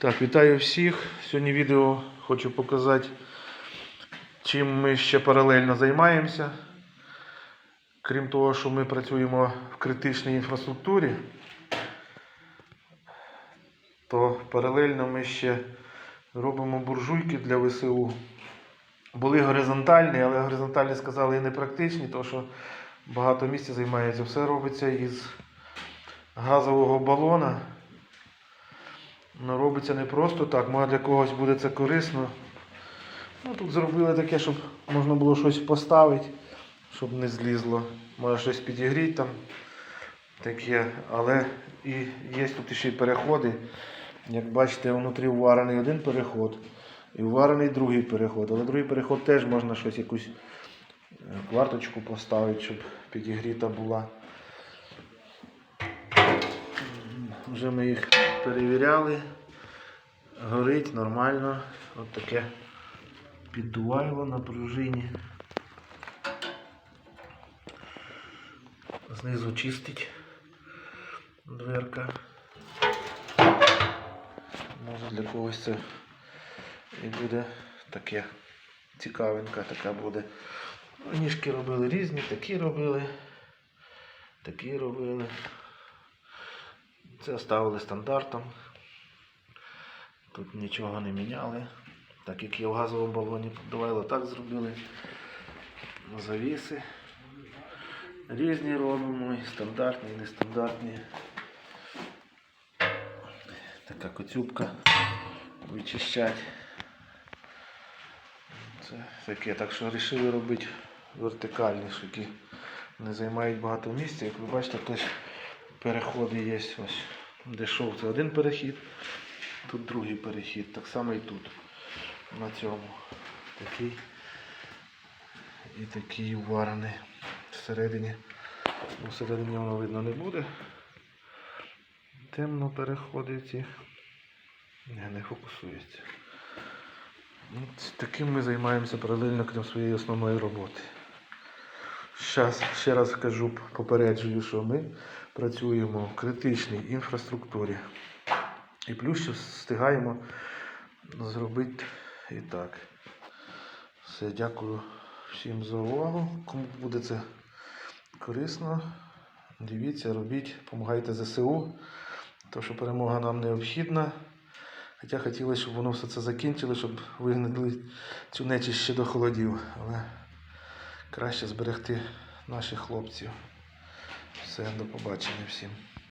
Так, вітаю всіх. Сьогодні відео хочу показати, чим ми ще паралельно займаємося. Крім того, що ми працюємо в критичній інфраструктурі, то паралельно ми ще робимо буржуйки для ВСУ. Були горизонтальні, але горизонтальні сказали і непрактичні, тому що багато місця займається. Все робиться із газового балона. Ну, робиться не просто так, може для когось буде це корисно. Ну, тут зробили таке, щоб можна було щось поставити, щоб не злізло. Може щось підігріти там. Таке. Але і є тут ще й переходи. Як бачите, внутрі вварений один переход і вварений другий переход. Але другий переход теж можна щось якусь е, кварточку поставити, щоб підігріта була. Вже ми їх перевіряли. Горить нормально. От таке піддувайло на пружині. Знизу чистить дверка. Може для когось це і буде таке цікавинка така буде. Ну, Ніжки робили різні, такі робили, такі робили. Це ставили стандартом. Тут нічого не міняли. Так як є в газовому балоні подавайло, так зробили. Завіси. Різні робимо, і стандартні, і нестандартні. Така коцюбка вичищать. Це таке, так що вирішили робити вертикальні, які не займають багато місця. Як ви бачите, теж переходи є ось. Де шов це один перехід, тут другий перехід, так само і тут. На цьому. Такий і такий варений. Всередині. Ну, Всередині воно видно не буде. Темно переходить і не, не фокусується. От таким ми займаємося паралельно крім своєї основної роботи. Щас, ще раз кажу, попереджую, що ми працюємо в критичній інфраструктурі. І плюс ще встигаємо зробити і так. Все, дякую всім за увагу. Кому буде це корисно, дивіться, робіть, допомагайте ЗСУ, тому що перемога нам необхідна. Хоча хотілося, щоб воно все це закінчило, щоб вигнали цю нечисть ще до холодів. Але краще зберегти наших хлопців. Все, до побачення всім.